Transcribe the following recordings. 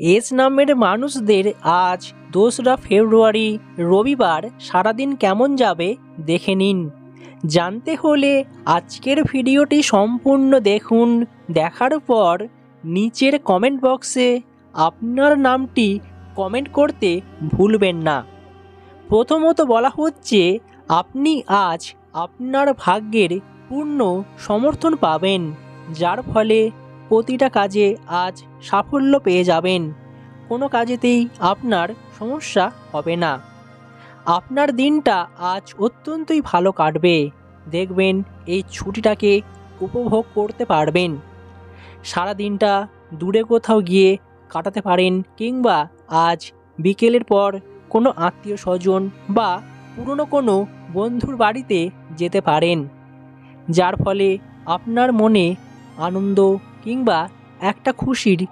S নামের মানুষদের আজ দোসরা ফেব্রুয়ারি, রবিবার সারাদিন কেমন যাবে দেখে নিন। জানতে হলে আজকের ভিডিওটি সম্পূর্ণ দেখুন। দেখার পর নিচের কমেন্ট বক্সে আপনার নামটি কমেন্ট করতে ভুলবেন না। প্রথমত বলা হচ্ছে, আপনি আজ আপনার ভাগ্যের পূর্ণ সমর্থন পাবেন, যার ফলে প্রতিটা কাজে আজ সাফল্য পেয়ে যাবেন। কোনো কাজেতেই আপনার সমস্যা হবে না। আপনার দিনটা আজ অত্যন্তই ভালো কাটবে। দেখবেন এই ছুটিটাকে উপভোগ করতে পারবেন। সারা দিনটা দূরে কোথাও গিয়ে কাটাতে পারেন কিংবা আজ বিকেলের পর কোনো আত্মীয় স্বজন বা পুরনো কোনো বন্ধুর বাড়িতে যেতে পারেন। যার ফলে আপনার মনে আনন্দ কিংবা একটা খুশির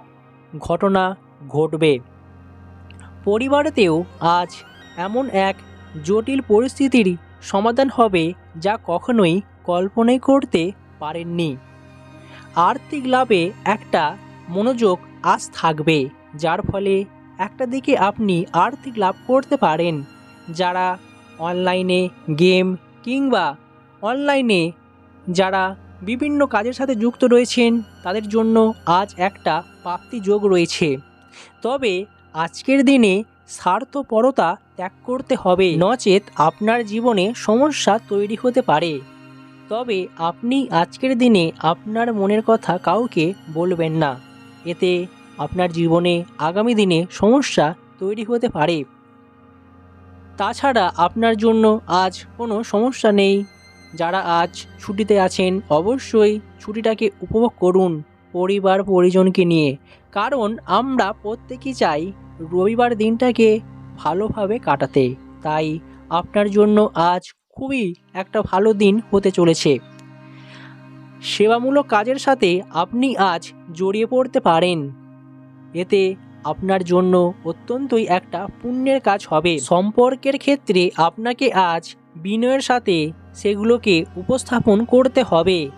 ঘটনা ঘটবে। পরিবারেতেও আজ এমন এক জটিল পরিস্থিতির সমাধান হবে যা কখনোই কল্পনাই করতে পারেননি। আর্থিক লাভে একটা মনোযোগ আজ থাকবে, যার ফলে একটা দিকে আপনি আর্থিক লাভ করতে পারেন। যারা অনলাইনে গেম কিংবা অনলাইনে যারা বিভিন্ন কাজের সাথে যুক্ত রয়েছেন, তাদের জন্য আজ একটা প্রাপ্তি যোগ রয়েছে। তবে আজকের দিনে স্বার্থপরতা ত্যাগ করতে হবে। নচেত আপনার জীবনে সমস্যা তৈরি হতে পারে। তবে আপনি আজকের দিনে আপনার মনের কথা কাউকে বলবেন না। এতে আপনার জীবনে আগামী দিনে সমস্যা তৈরি হতে পারে। তাছাড়া আপনার জন্য আজ কোনো সমস্যা নেই। যারা আজ ছুটিতে আছেন, অবশ্যই ছুটিটাকে উপভোগ করুন পরিবার পরিজনকে নিয়ে। কারণ আমরা প্রত্যেকেই চাই রবিবার দিনটাকে ভালোভাবে কাটাতে। তাই আপনার জন্য আজ খুবই একটা ভালো দিন হতে চলেছে। সেবামূলক কাজের সাথে আপনি আজ জড়িয়ে পড়তে পারেন। এতে আপনার জন্য অত্যন্তই একটা পুণ্যের কাজ হবে। সম্পর্কের ক্ষেত্রে আপনাকে আজ বিনয়ের সাথে সেগুলোকে উপস্থাপন করতে হবে।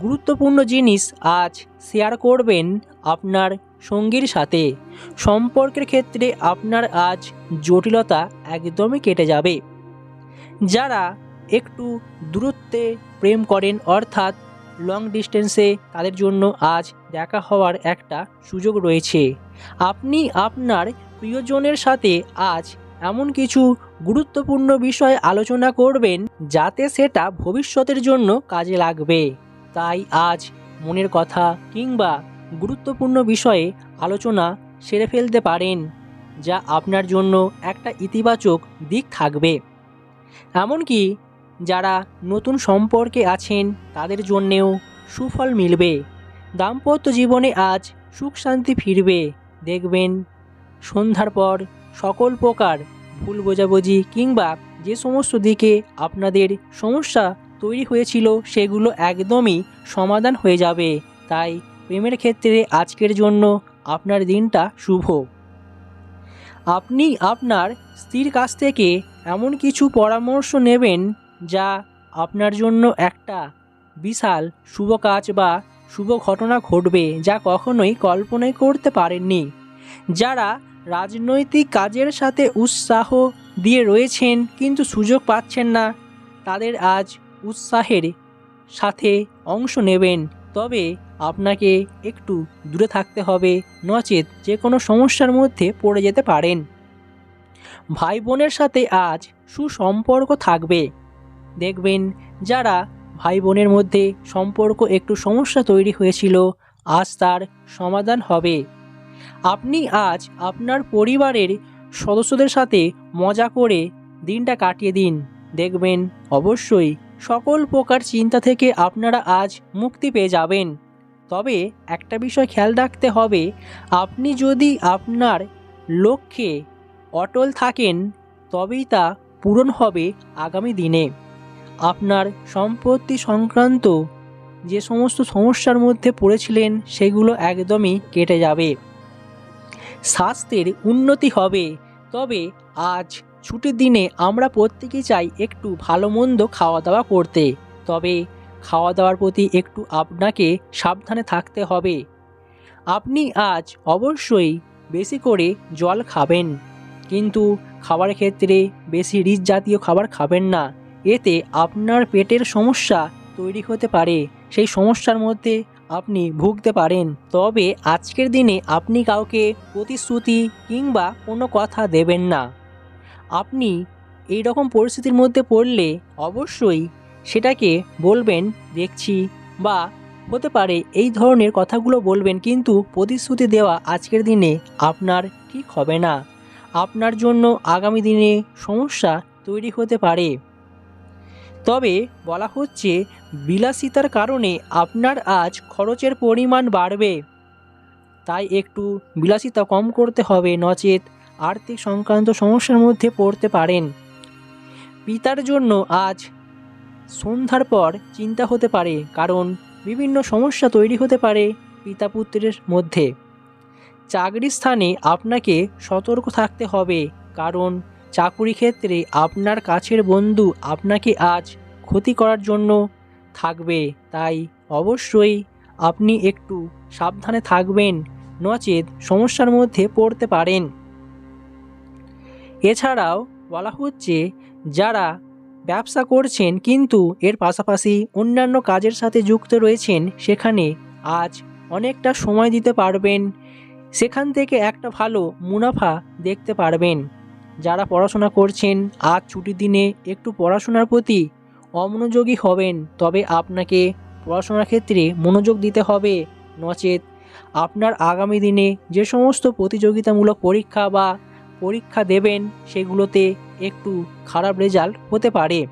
গুরুত্বপূর্ণ জিনিস আজ শেয়ার করবেন আপনার সঙ্গীর সাথে। সম্পর্কের ক্ষেত্রে আপনার আজ জটিলতা একদমই কেটে যাবে। যারা একটু দূরত্বে প্রেম করেন, অর্থাৎ লং ডিস্টেন্সে তাদের জন্য আজ দেখা হওয়ার একটা সুযোগ রয়েছে। আপনি আপনার প্রিয়জনের সাথে আজ এমন কিছু গুরুত্বপূর্ণ বিষয় আলোচনা করবেন যাতে সেটা ভবিষ্যতের জন্য কাজে লাগবে। তাই আজ মনের কথা কিংবা গুরুত্বপূর্ণ বিষয়ে আলোচনা সেরে ফেলতে পারেন, যা আপনার জন্য একটা ইতিবাচক দিক থাকবে। এমনকি যারা নতুন সম্পর্কে আছেন, তাদের জন্যেও সুফল মিলবে। দাম্পত্য জীবনে আজ সুখ শান্তি ফিরবে। দেখবেন সন্ধ্যার পর সকল প্রকার ভুল বোঝাবুঝি কিংবা যে সমস্ত দিকে আপনাদের সমস্যা তৈরি হয়েছিল সেগুলো একদমই সমাধান হয়ে যাবে। তাই প্রেমের ক্ষেত্রে আজকের জন্য আপনার দিনটা শুভ। আপনি আপনার স্ত্রীর কাছ থেকে এমন কিছু পরামর্শ নেবেন যা আপনার জন্য একটা বিশাল শুভ কাজ বা শুভ ঘটনা ঘটবে যা কখনোই কল্পনাই করতে পারেননি। যারা রাজনৈতিক কাজের সাথে উৎসাহ দিয়ে রয়েছেন, কিন্তু সুযোগ পাচ্ছেন না। তাদের আজ উৎসাহের সাথে অংশ নেবেন। তবে আপনাকে একটু দূরে থাকতে হবে, নচেত যে কোনো সমস্যার মধ্যে পড়ে যেতে পারেন। ভাই বোনের সাথে আজ সুসম্পর্ক থাকবে। দেখবেন, যারা ভাই বোনের মধ্যে সম্পর্ক একটু সমস্যা তৈরি হয়েছিল, আজ তার সমাধান হবে। আপনি আজ আপনার পরিবারের সদস্যদের সাথে মজা করে দিনটা কাটিয়ে দিন। দেখবেন অবশ্যই সকল প্রকার চিন্তা থেকে আপনারা আজ মুক্তি পেয়ে যাবেন। তবে একটা বিষয় খেয়াল রাখতে হবে, আপনি যদি আপনার লক্ষ্যে অটল থাকেন, তবেই তা পূরণ হবে আগামী দিনে। আপনার সম্পত্তি সংক্রান্ত যে সমস্ত সমস্যার মধ্যে পড়েছিলেন, সেগুলো একদমই কেটে যাবে। স্বাস্থ্যের উন্নতি হবে। তবে আজ ছুটির দিনে আমরা প্রত্যেকেই চাই একটু ভালো মন্দ খাওয়া দাওয়া করতে। তবে খাওয়া দাওয়ার প্রতি একটু আপনাকে সাবধানে থাকতে হবে। আপনি আজ অবশ্যই বেশি করে জল খাবেন। কিন্তু খাবার ক্ষেত্রে বেশি রিচ জাতীয় খাবার খাবেন না। এতে আপনার পেটের সমস্যা তৈরি হতে পারে। সেই সমস্যার মধ্যে আপনি ভুগতে পারেন, তবে আজকের দিনে আপনি কাউকে প্রতিশ্রুতি কিংবা কোনো কথা দেবেন না। আপনি এই রকম পরিস্থিতির মধ্যে পড়লে অবশ্যই সেটাকে বলবেন, দেখছি বা হতে পারে এই ধরনের কথাগুলো বলবেন, কিন্তু প্রতিশ্রুতি দেওয়া আজকের দিনে আপনার ঠিক হবে না। আপনার জন্য আগামী দিনে সমস্যা তৈরি হতে পারে। তবে বলা হচ্ছে, বিলাসিতার কারণে আপনার আজ খরচের পরিমাণ বাড়বে। তাই একটু বিলাসিতা কম করতে হবে, নচেত আর্থিক সংক্রান্ত সমস্যার মধ্যে পড়তে পারেন। পিতার জন্য আজ সন্ধ্যার পর চিন্তা হতে পারে, কারণ বিভিন্ন সমস্যা তৈরি হতে পারে পিতা পুত্রের মধ্যে। চাকরির স্থানে আপনাকে সতর্ক থাকতে হবে, কারণ চাকুরি ক্ষেত্রে আপনার কাছের বন্ধু আপনাকে আজ ক্ষতি করার জন্য থাকবে। তাই অবশ্যই আপনি একটু সাবধানে থাকবেন, নচেত সমস্যার মধ্যে পড়তে পারেন। এছাড়াও বলা হচ্ছে, যারা ব্যবসা করছেন কিন্তু এর পাশাপাশি অন্যান্য কাজের সাথে যুক্ত রয়েছেন, সেখানে আজ অনেকটা সময় দিতে পারবেন। সেখান থেকে একটা ভালো মুনাফা দেখতে পারবেন। যারা পড়াশোনা করছেন, আজ ছুটির দিনে একটু পড়াশোনার প্রতি অমনোযোগী হবেন, তবে আপনাকে পড়াশোনার ক্ষেত্রে মনোযোগ দিতে হবে। নচেত আপনার আগামী দিনে যে সমস্ত প্রতিযোগিতামূলক পরীক্ষা বা পরীক্ষা দেবেন, সেগুলোতে একটু খারাপ রেজাল্ট হতে পারে।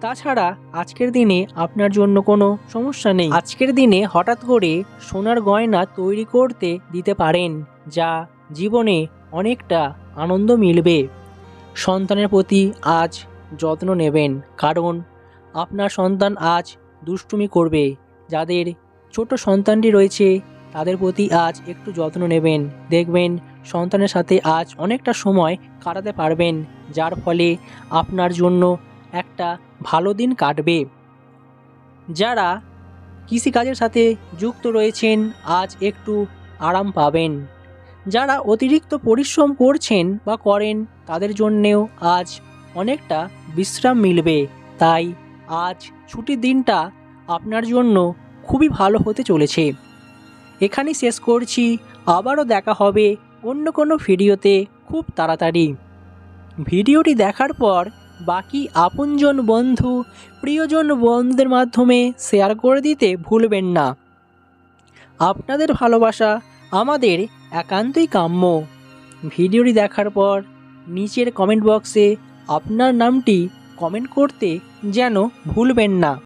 তাছাড়া আজকের দিনে আপনার জন্য কোনো সমস্যা নেই। আজকের দিনে হঠাৎ করে সোনার গয়না তৈরি করতে দিতে পারেন, যা জীবনে অনেকটা আনন্দ মিলবে। সন্তানের প্রতি আজ যত্ন নেবেন, কারণ আপনার সন্তান আজ দুষ্টুমি করবে। যাদের ছোট সন্তানটি রয়েছে, তাদের প্রতি আজ একটু যত্ন নেবেন। দেখবেন, সন্তানের সাথে আজ অনেকটা সময় কাটাতে পারবেন, যার ফলে আপনার জন্য একটা ভালো দিন কাটবে। যারা কৃষিকাজের সাথে যুক্ত রয়েছেন, আজ একটু আরাম পাবেন। যারা অতিরিক্ত পরিশ্রম করছেন বা করেন, তাদের জন্যেও আজ অনেকটা বিশ্রাম মিলবে। তাই আজ ছুটির দিনটা আপনার জন্য খুবই ভালো হতে চলেছে। এখানেই শেষ করছি। আবারও দেখা হবে অন্য কোনো ভিডিওতে খুব তাড়াতাড়ি। ভিডিওটি দেখার পর বাকি আপনজন বন্ধু, প্রিয়জন বন্ধুদের মাধ্যমে শেয়ার করে দিতে ভুলবেন না। আপনাদের ভালোবাসা আমাদের একান্তই কাম্য। ভিডিওটি দেখার পর নিচের কমেন্ট বক্সে আপনার নামটি কমেন্ট করতে যেন ভুলবেন না।